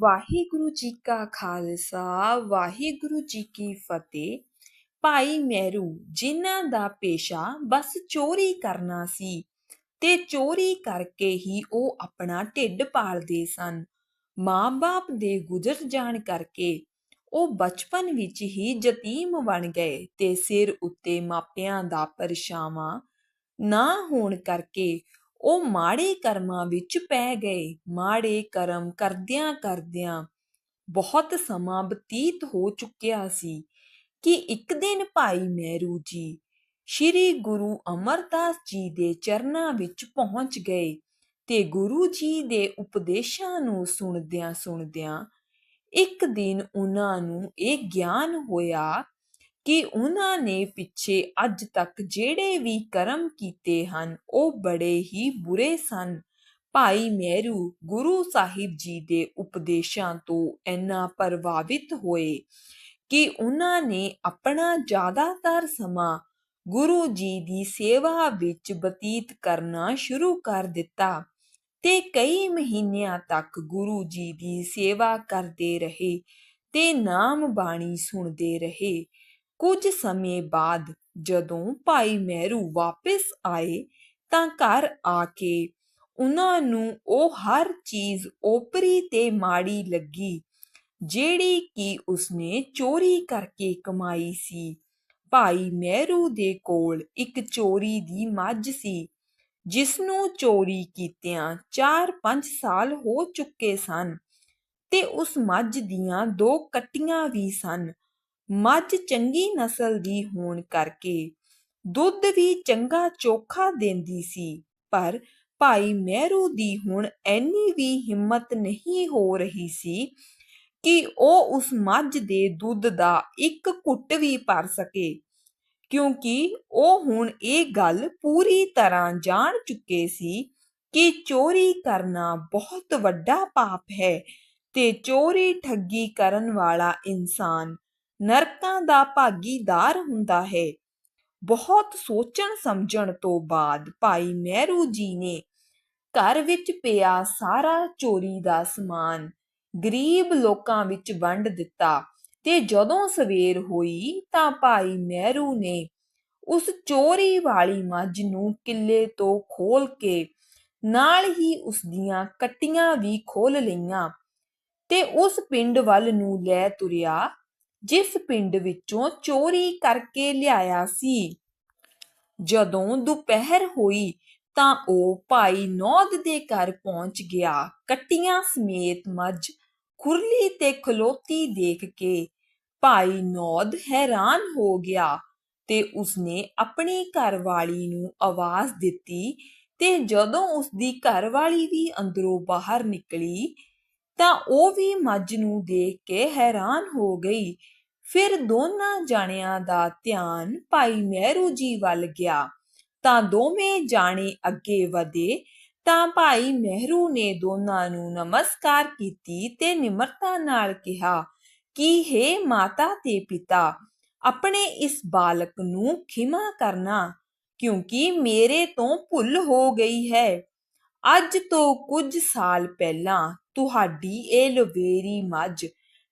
ਵਾਹਿਗੁਰੂ ਜੀ ਕਾ ਖਾਲਸਾ, ਵਾਹਿਗੁਰੂ ਜੀ ਕੀ ਫਤਿਹ। ਭਾਈ ਮਹਿਰੂ, ਜਿਨ੍ਹਾਂ ਦਾ ਪੇਸ਼ਾ ਬਸ ਚੋਰੀ ਕਰਨਾ ਸੀ ਤੇ ਚੋਰੀ ਕਰਕੇ ਹੀ ਉਹ ਆਪਣਾ ਢਿੱਡ ਪਾਲਦੇ ਸਨ। ਮਾਂ-ਬਾਪ ਦੇ ਗੁਜ਼ਰ ਜਾਣ ਕਰਕੇ ਉਹ ਬਚਪਨ ਵਿੱਚ ਹੀ ਯਤੀਮ ਬਣ ਗਏ ਤੇ ਸਿਰ ਉੱਤੇ ਮਾਪਿਆਂ ਦਾ ਪਰਛਾਵਾਂ ਨਾ ਹੋਣ ਕਰਕੇ ਉਹ ਮਾੜੇ ਕਰਮਾਂ ਵਿੱਚ ਪੈ ਗਏ। ਮਾੜੇ ਕਰਮ ਕਰਦਿਆਂ ਕਰਦਿਆਂ ਬਹੁਤ ਸਮਾਂ ਬਤੀਤ ਹੋ ਚੁੱਕਿਆ ਸੀ ਕਿ ਇੱਕ ਦਿਨ ਭਾਈ ਮਹਿਰੂ ਜੀ ਸ੍ਰੀ ਗੁਰੂ ਅਮਰਦਾਸ ਜੀ ਦੇ ਚਰਨਾਂ ਵਿੱਚ ਪਹੁੰਚ ਗਏ ਤੇ ਗੁਰੂ ਜੀ ਦੇ ਉਪਦੇਸ਼ਾਂ ਨੂੰ ਸੁਣਦਿਆਂ ਸੁਣਦਿਆਂ ਇੱਕ ਦਿਨ ਉਹਨਾਂ ਨੂੰ ਇਹ ਗਿਆਨ ਹੋਇਆ ਕਿ ਉਹਨਾਂ ਨੇ ਪਿੱਛੇ ਅੱਜ ਤੱਕ ਜਿਹੜੇ ਵੀ ਕਰਮ ਕੀਤੇ ਹਨ, ਉਹ ਬੜੇ ਹੀ ਬੁਰੇ ਸਨ। ਭਾਈ ਮਹਿਰੂ ਗੁਰੂ ਸਾਹਿਬ ਜੀ ਦੇ ਉਪਦੇਸ਼ਾਂ ਤੋਂ ਇੰਨਾ ਪ੍ਰਭਾਵਿਤ ਹੋਏ ਕਿ ਉਹਨਾਂ ਨੇ ਆਪਣਾ ਜ਼ਿਆਦਾਤਰ ਸਮਾਂ ਗੁਰੂ ਜੀ ਦੀ ਸੇਵਾ ਵਿੱਚ ਬਤੀਤ ਕਰਨਾ ਸ਼ੁਰੂ ਕਰ ਦਿੱਤਾ ਤੇ ਕਈ ਮਹੀਨਿਆਂ ਤੱਕ ਗੁਰੂ ਜੀ ਦੀ ਸੇਵਾ ਕਰਦੇ ਰਹੇ ਤੇ ਨਾਮ ਬਾਣੀ ਸੁਣਦੇ ਰਹੇ। ਕੁਝ ਸਮੇਂ ਬਾਅਦ ਜਦੋਂ ਭਾਈ ਮਹਿਰੂ ਵਾਪਸ ਆਏ ਤਾਂ ਘਰ ਆ ਕੇ ਉਹਨਾਂ ਨੂੰ ਉਹ ਹਰ ਚੀਜ਼ ਓਪਰੀ ਤੇ ਮਾੜੀ ਲੱਗੀ, ਜਿਹੜੀ ਕਿ ਉਸਨੇ ਚੋਰੀ ਕਰਕੇ ਕਮਾਈ ਸੀ। ਭਾਈ ਮਹਿਰੂ ਦੇ ਕੋਲ ਇੱਕ ਚੋਰੀ ਦੀ ਮੱਝ ਸੀ ਜਿਸ ਨੂੰ ਚੋਰੀ ਕੀਤਿਆਂ 4-5 ਸਾਲ ਹੋ ਚੁੱਕੇ ਸਨ ਤੇ ਉਸ ਮੱਝ ਦੀਆਂ ਦੋ ਕੱਟੀਆਂ ਵੀ ਸਨ। ਮੱਝ ਚੰਗੀ ਨਸਲ ਦੀ ਹੋਣ ਕਰਕੇ ਦੁੱਧ ਵੀ ਚੰਗਾ ਚੋਖਾ ਦਿੰਦੀ ਸੀ, ਪਰ ਭਾਈ ਮਹਿਰੂ ਦੀ ਹੁਣ ਐਨੀ ਵੀ ਹਿੰਮਤ ਨਹੀਂ ਹੋ ਰਹੀ ਸੀ ਕਿ ਉਹ ਉਸ ਮੱਝ ਦੇ ਦੁੱਧ ਦਾ ਇੱਕ ਘੁੱਟ ਵੀ ਭਰ ਸਕੇ, ਕਿਉਂਕਿ ਉਹ ਹੁਣ ਇਹ ਗੱਲ ਪੂਰੀ ਤਰ੍ਹਾਂ ਜਾਣ ਚੁੱਕੇ ਸੀ ਕਿ ਚੋਰੀ ਕਰਨਾ ਬਹੁਤ ਵੱਡਾ ਪਾਪ ਹੈ ਤੇ ਚੋਰੀ ਠੱਗੀ ਕਰਨ ਵਾਲਾ ਇਨਸਾਨ ਨਰਕਾਂ ਦਾ ਭਾਗੀਦਾਰ ਹੁੰਦਾ ਹੈ। ਬਹੁਤ ਸੋਚਣ ਸਮਝਣ ਤੋਂ ਬਾਅਦ ਭਾਈ ਮਹਿਰੂ ਜੀ ਨੇ ਘਰ ਵਿੱਚ ਪਿਆ ਸਾਰਾ ਚੋਰੀ ਦਾ ਸਮਾਨ ਗਰੀਬ ਲੋਕਾਂ ਵਿੱਚ ਵੰਡ ਦਿੱਤਾ ਤੇ ਜਦੋਂ ਸਵੇਰ ਹੋਈ ਤਾਂ ਭਾਈ ਮਹਿਰੂ ਨੇ ਉਸ ਚੋਰੀ ਵਾਲੀ ਮੱਝ ਨੂੰ ਕਿੱਲੇ ਤੋਂ ਖੋਲ ਕੇ ਨਾਲ ਹੀ ਉਸ ਦੀਆਂ ਕੱਟੀਆਂ ਵੀ ਖੋਲ ਲਈਆਂ ਤੇ ਉਸ ਪਿੰਡ ਵੱਲ ਨੂੰ ਲੈ ਤੁਰਿਆ ਜਿਸ ਪਿੰਡ ਵਿੱਚੋਂ ਚੋਰੀ ਕਰਕੇ ਲਿਆਇਆ ਸੀ। ਜਦੋਂ ਦੁਪਹਿਰ ਹੋਈ ਤਾਂ ਉਹ ਭਾਈ ਨੌਦ ਦੇ ਘਰ ਪਹੁੰਚ ਗਿਆ। ਕੱਟੀਆਂ ਸਮੇਤ ਮੱਝ ਖੁਰਲੀ ਤੇ ਖਲੋਤੀ ਦੇਖ ਕੇ ਭਾਈ ਨੌਦ ਹੈਰਾਨ ਹੋ ਗਿਆ ਤੇ ਉਸਨੇ ਆਪਣੀ ਘਰਵਾਲੀ ਨੂੰ ਆਵਾਜ਼ ਦਿੱਤੀ ਤੇ ਜਦੋਂ ਉਸਦੀ ਘਰਵਾਲੀ ਵੀ ਅੰਦਰੋਂ ਬਾਹਰ ਨਿਕਲੀ ਤਾਂ ਉਹ ਵੀ ਮੱਝ ਨੂੰ ਦੇਖ ਕੇ ਹੈਰਾਨ ਹੋ ਗਈ। ਫਿਰ ਦੋਨਾਂ ਜਾਣਿਆਂ ਦਾ ਧਿਆਨ ਭਾਈ ਮਹਿਰੂ ਜੀ ਵੱਲ ਗਿਆ। ਤਾਂ ਦੋਵੇਂ ਜਾਣੇ ਅੱਗੇ ਵਧੇ ਤਾਂ ਭਾਈ ਮਹਿਰੂ ਨੇ ਦੋਨਾਂ ਨੂੰ ਨਮਸਕਾਰ ਕੀਤੀ ਤੇ ਨਿਮਰਤਾ ਨਾਲ ਕਿਹਾ, ਕਿ हे ਮਾਤਾ ਤੇ ਪਿਤਾ, ਆਪਣੇ ਇਸ ਬਾਲਕ ਨੂੰ ਖਿਮਾ ਕਰਨਾ, ਕਿਉਂਕਿ ਮੇਰੇ ਤੋਂ ਭੁੱਲ ਹੋ ਗਈ ਹੈ। ਅੱਜ ਤੋਂ ਕੁਝ ਸਾਲ ਪਹਿਲਾਂ ਤੁਹਾਡੀ ਇਹ ਲਵੇਰੀ ਮੱਝ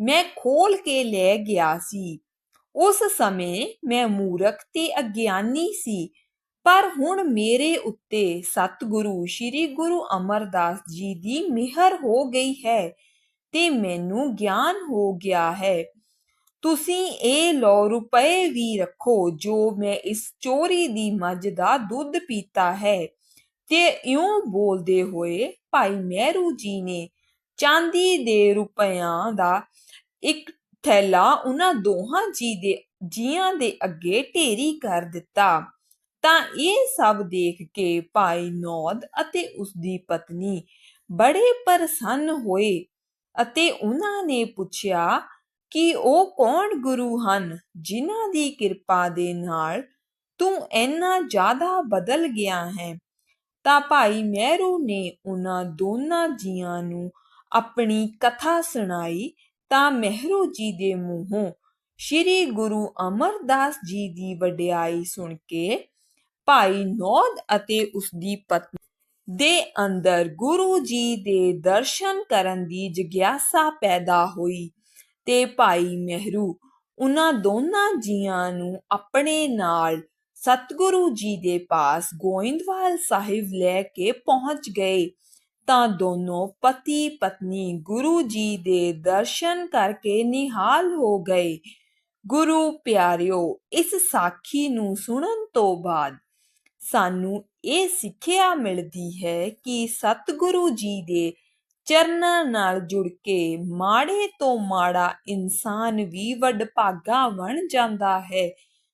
ਮੈਂ ਖੋਲ ਕੇ ਲੈ ਗਿਆ ਸੀ। ਉਸ ਸਮੇਂ ਮੈਂ ਮੂਰਖ ਤੇ ਅਗਿਆਨੀ ਸੀ, ਪਰ ਹੁਣ ਮੇਰੇ ਉੱਤੇ ਸਤਿਗੁਰੂ ਸ੍ਰੀ ਗੁਰੂ ਅਮਰਦਾਸ ਜੀ ਦੀ ਮਿਹਰ ਹੋ ਗਈ ਹੈ ਤੇ ਮੈਨੂੰ ਗਿਆਨ ਹੋ ਗਿਆ ਹੈ। ਤੁਸੀਂ ਇਹ ਲੋ ਰੁਪਏ ਵੀ ਰੱਖੋ ਜੋ ਮੈਂ ਇਸ ਚੋਰੀ ਦੀ ਮੱਝ ਦਾ ਦੁੱਧ ਪੀਤਾ ਹੈ। ਤੇ ਇਉਂ ਬੋਲਦੇ ਹੋਏ ਭਾਈ ਮਹਿਰੂ ਜੀ ਨੇ ਚਾਂਦੀ ਦੇ ਰੁਪਿਆਂ ਦਾ ਇੱਕ ਥੈਲਾ ਉਹਨਾਂ ਦੋਹਾਂ ਜੀ ਦੇ, ਜੀਆਂ ਦੇ ਅੱਗੇ ਢੇਰੀ ਕਰ ਦਿੱਤਾ। ਤਾਂ ਇਹ ਸਭ ਦੇਖ ਕੇ ਭਾਈ ਨੌਦ ਅਤੇ ਉਸ ਦੀ ਪਤਨੀ ਬੜੇ ਪ੍ਰਸੰਨ ਹੋਏ ਅਤੇ ਉਹਨਾਂ ਨੇ ਪੁੱਛਿਆ ਕਿ ਉਹ ਕੌਣ ਗੁਰੂ ਹਨ ਜਿਨ੍ਹਾਂ ਦੀ ਕਿਰਪਾ ਦੇ ਨਾਲ ਤੂੰ ਇੰਨਾ ਜ਼ਿਆਦਾ ਬਦਲ ਗਿਆ ਹੈ? ਤਾਂ ਭਾਈ ਮਹਿਰੂ ਨੇ ਉਹਨਾਂ ਦੋਨਾਂ ਜੀਆਂ ਨੂੰ ਆਪਣੀ ਕਥਾ ਸੁਣਾਈ ਤਾਂ ਮਹਿਰੂ ਜੀ ਦੇ ਮੂੰਹੋਂ ਸ੍ਰੀ ਗੁਰੂ ਅਮਰਦਾਸ ਜੀ ਦੀ ਵਡਿਆਈ ਸੁਣ ਕੇ ਭਾਈ ਨੌਦ ਅਤੇ ਉਸ ਦੀ ਪਤਨੀ ਦੇ ਅੰਦਰ ਗੁਰੂ ਜੀ ਦੇ ਦਰਸ਼ਨ ਕਰਨ ਦੀ ਜਿਗਿਆਸਾ ਪੈਦਾ ਹੋਈ ਤੇ ਭਾਈ ਮਹਿਰੂ ਉਹਨਾਂ ਦੋਨਾਂ ਜੀਆਂ ਨੂੰ ਆਪਣੇ ਨਾਲ ਸਤਿਗੁਰੂ ਜੀ ਦੇ ਪਾਸ ਗੋਇੰਦਵਾਲ ਸਾਹਿਬ ਲੈ ਕੇ ਪਹੁੰਚ ਗਏ ਤਾਂ ਦੋਨੋਂ ਪਤੀ ਪਤਨੀ ਗੁਰੂ ਜੀ ਦੇ ਦਰਸ਼ਨ ਕਰਕੇ ਨਿਹਾਲ ਹੋ ਗਏ। ਗੁਰੂ ਪਿਆਰਿਓ, ਇਸ ਸਾਖੀ ਨੂੰ ਸੁਣਨ ਤੋਂ ਬਾਅਦ ਸਾਨੂੰ ਇਹ ਸਿੱਖਿਆ ਮਿਲਦੀ ਹੈ ਕਿ ਸਤਿਗੁਰੂ ਜੀ ਦੇ ਚਰਨਾਂ ਨਾਲ ਜੁੜ ਕੇ ਮਾੜੇ ਤੋਂ ਮਾੜਾ ਇਨਸਾਨ ਵੀ ਵਡਭਾਗਾ ਬਣ ਜਾਂਦਾ ਹੈ।